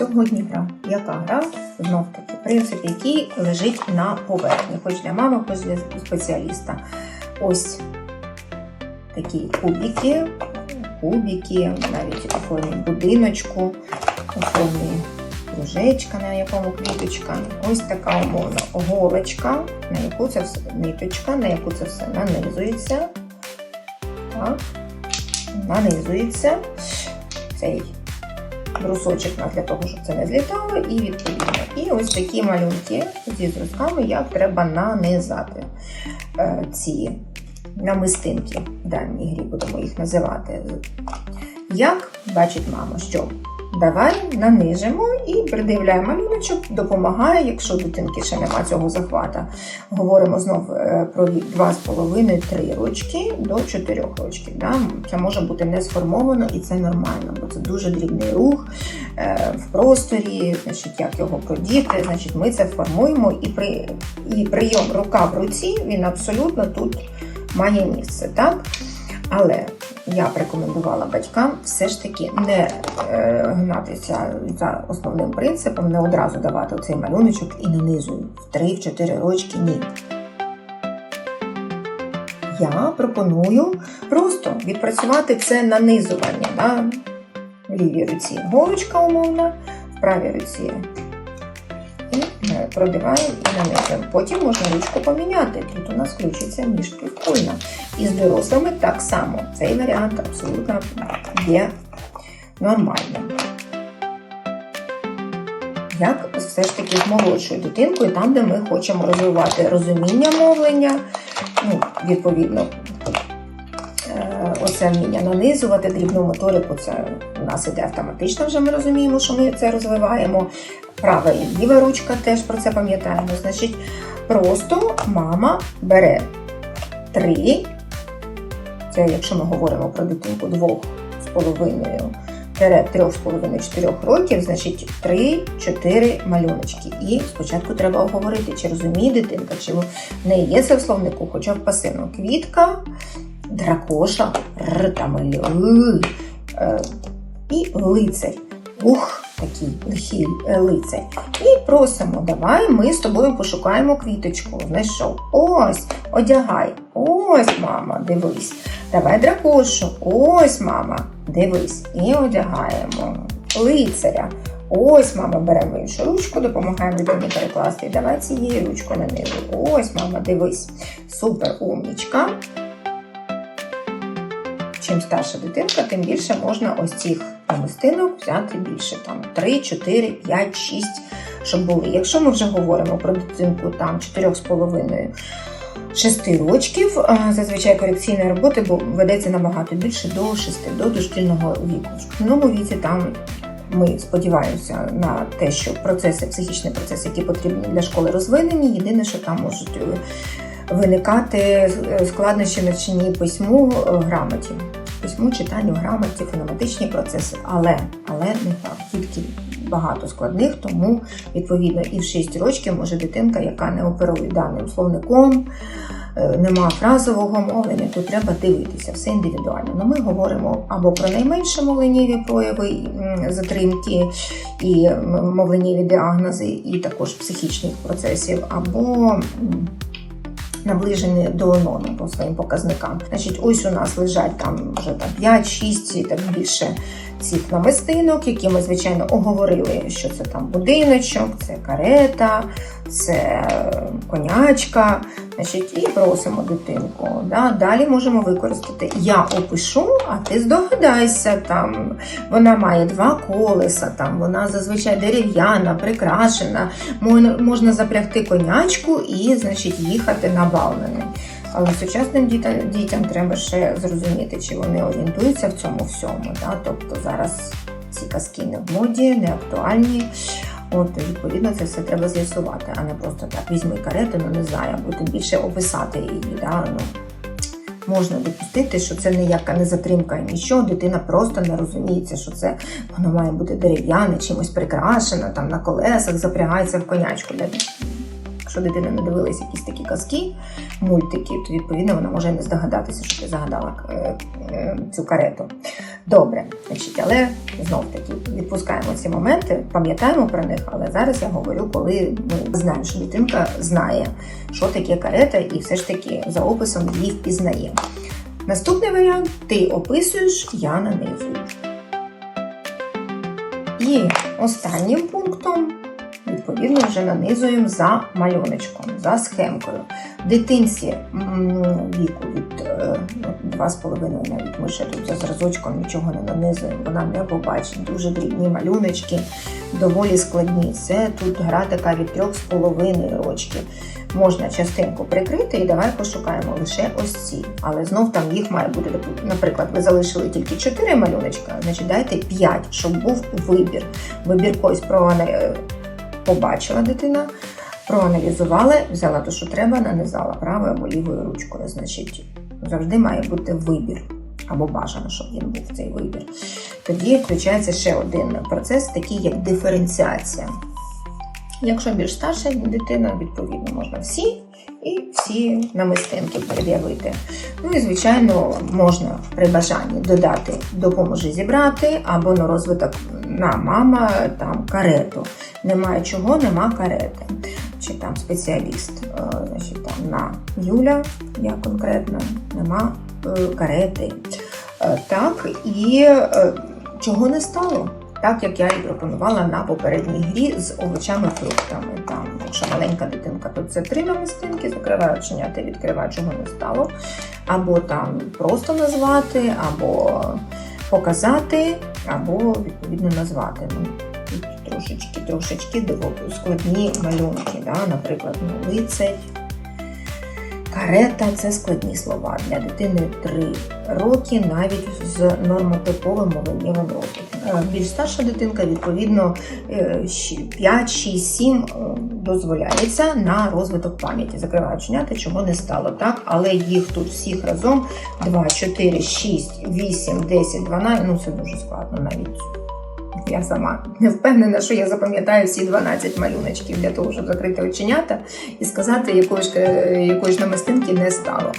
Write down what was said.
цього Дніпра. Яка гра? Знов таки, принцип, який лежить на поверхні, хоч для мами, хоч для спеціаліста. Ось такі кубики, кубики, навіть у будиночку, у кружечка, на якому квіточка. Ось така умовна голочка, на яку це все ниточка, на яку це все нанизується. Так, нанизується цей брусочок на- для того, щоб це не злітало, і відповідно. І ось такі малюнки зі зразками, як треба нанизати е, ці намистинки в даній грі, будемо їх називати. Як бачить мама, що давай нанижимо і придивляє малюночок, допомагає, якщо дитинки ще нема цього захвата. Говоримо знов е, про 2,5-3 рочки до 4 рочків. Да? Це може бути не сформовано і це нормально, бо це дуже дрібний рух е, в просторі, значить, як його продіти. Значить, ми це формуємо і, при, і прийом рука в руці він абсолютно тут має місце. Так? Але я б рекомендувала батькам все ж таки не е, гнатися за основним принципом, не одразу давати цей малюночок і нанизую в 3-4 рочки ні. Я пропоную просто відпрацювати це нанизування. В лівій руці голочка умовна, в правій руці е, і нанизуємо. Потім можна ручку поміняти. Тут у нас включиться ніж прикольно. І з дорослими так само. Цей варіант абсолютно є нормальним. Як все ж таки з молодшою дитинкою, там, де ми хочемо розвивати розуміння мовлення, ну, відповідно, е, оце вміння нанизувати, дрібну моторику, це у нас іде автоматично, вже ми розуміємо, що ми це розвиваємо. Права і ліва ручка теж про це пам'ятаємо. Значить, просто мама бере три, це якщо ми говоримо про дитинку двох з половиною, трьох з половиною чотирьох років, значить 3-4 малюночки. І спочатку треба обговорити, чи розуміє дитинка, чи в неї є це в словнику, хоча б пасивно. Квітка, дракоша, р там е, і лицарь. Ух, такий лихий е, лицар. І просимо, давай ми з тобою пошукаємо квіточку. Знайшов. Ось, одягай. Ось, мама, дивись. Давай дракошу. Ось, мама, дивись. І одягаємо. Лицаря. Ось, мама, беремо іншу ручку, допомагаємо дитині перекласти. Давай цією ручкою на ниву. Ось, мама, дивись. Супер умнічка. Чим старша дитинка, тим більше можна ось цих намистинок взяти більше. Там 3, 4, 5, 6, щоб були. Якщо ми вже говоримо про дитинку там 4,5 6 рочків, зазвичай корекційної роботи бо ведеться набагато більше до 6, до дошкільного віку. В шкільному віці там ми сподіваємося на те, що процеси, психічні процеси, які потрібні для школи, розвинені. Єдине, що там можуть е, виникати е, складнощі на письму е, грамоті. Письму, читанню, грамоті, фонематичні процеси, але, але не так, тільки багато складних, тому відповідно і в 6 років може дитинка, яка не оперує даним словником, е, нема фразового мовлення, то треба дивитися, все індивідуально. Ну, ми говоримо або про найменше мовленнєві прояви затримки і м, мовленнєві діагнози, і також психічних процесів, або наближені до норми по своїм показникам. Значить, ось у нас лежать там вже там 5-6 і так більше цих намистинок, які ми, звичайно, оговорили, що це там будиночок, це карета, це е, конячка. Значить, і просимо дитинку. Да? Далі можемо використати Я опишу, а ти здогадайся. Там вона має два колеса, там вона зазвичай дерев'яна, прикрашена. Можна, запрягти конячку і значить, їхати на неї. Але сучасним дітям, треба ще зрозуміти, чи вони орієнтуються в цьому всьому. Да? Тобто зараз ці казки не в моді, не актуальні. От, відповідно, це все треба з'ясувати, а не просто так візьми карету, ну не знаю, або тим більше описати її. Да? Ну, можна допустити, що це ніяка не затримка, і нічого, дитина просто не розуміється, що це воно має бути дерев'яне, чимось прикрашено, там на колесах запрягається в конячку. Для... Якщо дитина не дивилась якісь такі казки, мультики, то відповідно вона може не здогадатися, що ти загадала е, е, цю карету. Добре, значить, але знов таки відпускаємо ці моменти, пам'ятаємо про них, але зараз я говорю, коли ми знаємо, що дитинка знає, що таке карета, і все ж таки за описом її впізнає. Наступний варіант ти описуєш, я нанизую. І останнім пунктом, відповідно, вже нанизуємо за малюночком, за схемкою. Дитинці віку від е, ну, 2,5 навіть ми ще тут за зразочком нічого не нанизуємо, вона не побачить. Дуже дрібні малюночки, доволі складні. Це тут гра така від 3,5 рочків. Можна частинку прикрити і давай пошукаємо лише ось ці. Але знов там їх має бути, наприклад, ви залишили тільки 4 малюночка, значить дайте 5, щоб був вибір. Вибір ось про побачила дитина, проаналізувала, взяла те, що треба, нанизала правою або лівою ручкою. Значить, завжди має бути вибір. Або бажано, щоб він був цей вибір. Тоді включається ще один процес, такий як диференціація. Якщо більш старша дитина, відповідно, можна всі і всі намистинки пред'явити. Ну і, звичайно, можна при бажанні додати допоможи зібрати або на розвиток на мама там карету. Немає чого, нема карети. Чи там спеціаліст, е, значить там на Юля, я конкретно, нема е, карети. Е, Так, і чого не стало? Так як я і пропонувала на попередній грі з овочами-фруктами. Там, якщо маленька дитинка, то це три намистинки, закриваю оченята, відкриваю, чого не стало. Або там просто назвати, або показати, або відповідно назвати. Ну, тут трошечки, трошечки складні малюнки. Да? Наприклад, ну, лицей. Карета це складні слова для дитини 3 роки, навіть з нормотиповим мовленнєвим розвитком. Більш старша дитинка, відповідно, 5, 6, 7 дозволяється на розвиток пам'яті. Закриваю оченята, чого не стало так, але їх тут всіх разом 2, 4, 6, 8, 10, 12, ну це дуже складно навіть. Я сама не впевнена, що я запам'ятаю всі 12 малюночків для того, щоб закрити оченята і сказати, якої ж, якої ж намистинки не стало.